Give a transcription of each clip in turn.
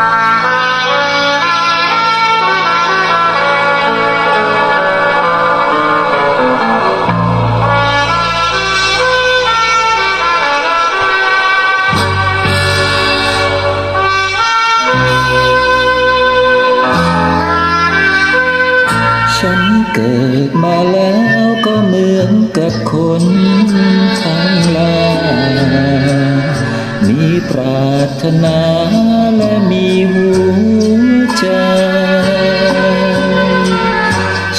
ฉันเกิดมาแล้วก็เหมือนกับคนทั้งหลาย ปรารถนาและมีหัวใจ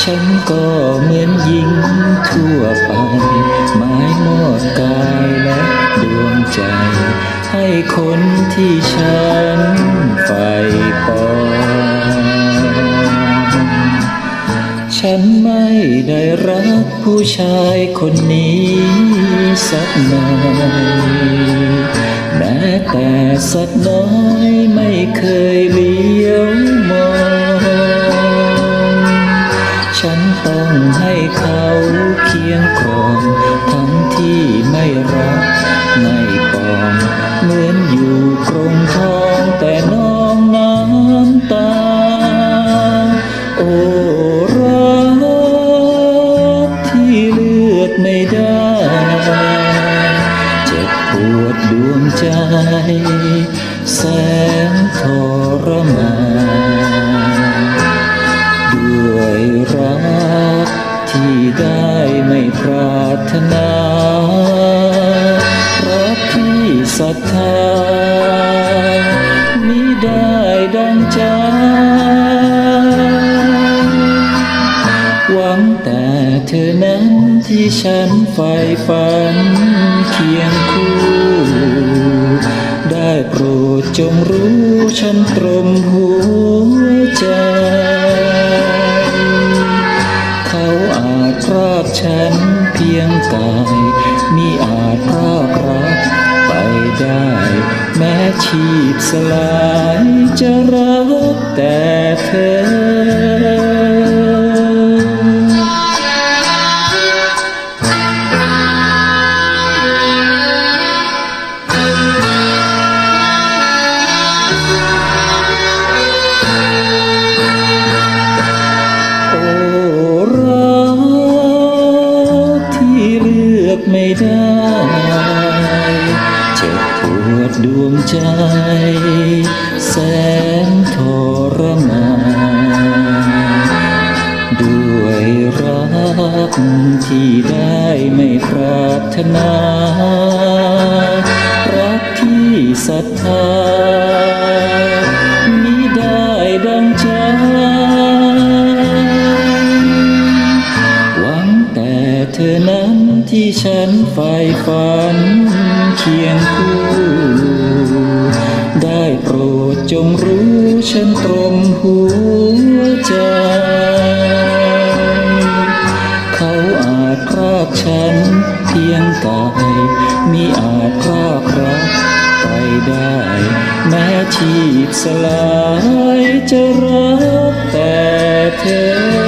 ฉันก็เหมือนหญิงทั่วไปหมายมอบกายและดวงใจ ให้คนที่ฉันใฝ่ปองฉันไม่ได้รักผู้ชายคนนี้สักหน่อย สักน้อยไม่เคยเลี้ยวมอง ฉันต้องให้เขาเคียงครองทั้งที่ไม่รักไม่ปอง เหมือนอยู่กรงทองแต่น้อ ดดวงใจ แสนทรมานด้วยรักที่ได้ไม่ปรารถนารักที่ศรัทธามิได้ดังใจ หวังแต่เธอ ที่ฉันใฝ่ฝันเคียงคู่ ได้โปรดจงรู้ฉันตรมหัวใจ เขาอาจพรากฉันเพียงกายมิอาจพรากรักไปได้ แม้ชีพสลายจะรักแต่เธอ ไม่ได้เจ็บปวดดวงใจ แสนทรมานด้วยรักที่ได้ไม่ปรารถนา รักที่ศรัทธา ฉันใฝ่ฝันเคียงคู่ ได้โปรดจงรู้ฉันตรมหัวใจ เขาอาจพรากฉันเพียงกายมิอาจพรากรักไปได้ แม้ชีพสลายจะรักแต่เธอ